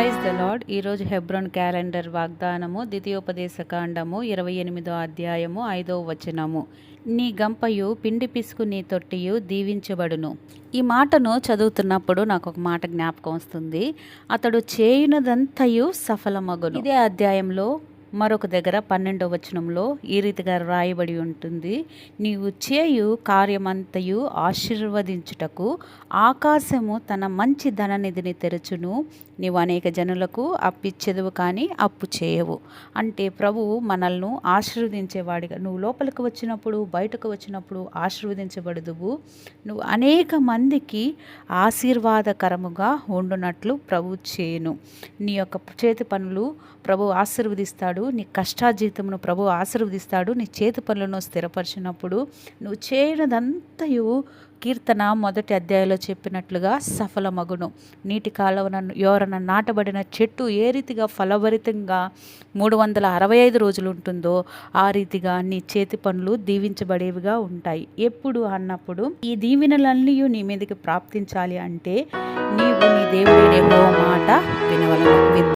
Praise the lord ఈరోజు Hebron calendar వాగ్దానము ద్వితీయోపదేశ కాండము ఇరవై ఎనిమిదో అధ్యాయము ఐదో వచనము. నీ గంపయు పిండి పిసుకు నీ తొట్టియు దీవించబడును. ఈ మాటను చదువుతున్నప్పుడు నాకు ఒక మాట జ్ఞాపకం వస్తుంది. అతడు చేయునదంతయు సఫలమగును. ఇదే అధ్యాయంలో మరొక దగ్గర పన్నెండవ వచనంలో ఈ రీతిగా రాయబడి ఉంటుంది. నీవు చేయు కార్యమంతయు ఆశీర్వదించుటకు ఆకాశము తన మంచి ధననిధిని తెరచును. నీవు అనేక జనులకు అప్పిచ్చెదవు కానీ అప్పు చేయవు. అంటే ప్రభువు మనల్ని ఆశీర్వదించేవాడిగా నువ్వు లోపలికి వచ్చినప్పుడు బయటకు వచ్చినప్పుడు ఆశీర్వదించబడదువు. నువ్వు అనేక మందికి ఆశీర్వాదకరముగా ఉండునట్లు ప్రభు చేయను. నీ యొక్క చేతి పనులు ప్రభు ఆశీర్వదిస్తాడు. నీ కష్టాజీతమును ప్రభు ఆశీర్వదిస్తాడు. నీ చేతి పనులను స్థిరపరిచినప్పుడు నువ్వు చేయనదంతయు కీర్తన మొదటి అధ్యాయంలో చెప్పినట్లుగా సఫలమగును. నీటి కాలువన ఎవరన నాటబడిన చెట్టు ఏ రీతిగా ఫలభరితంగా మూడు వందల అరవై ఐదు రోజులు ఉంటుందో ఆ రీతిగా నీ చేతి పనులు దీవించబడేవిగా ఉంటాయి. ఎప్పుడు అన్నప్పుడు ఈ దీవెనలన్నీ నీ మీదకి ప్రాప్తించాలి అంటే నీవు నీ దేవుడి మాట వినవలను.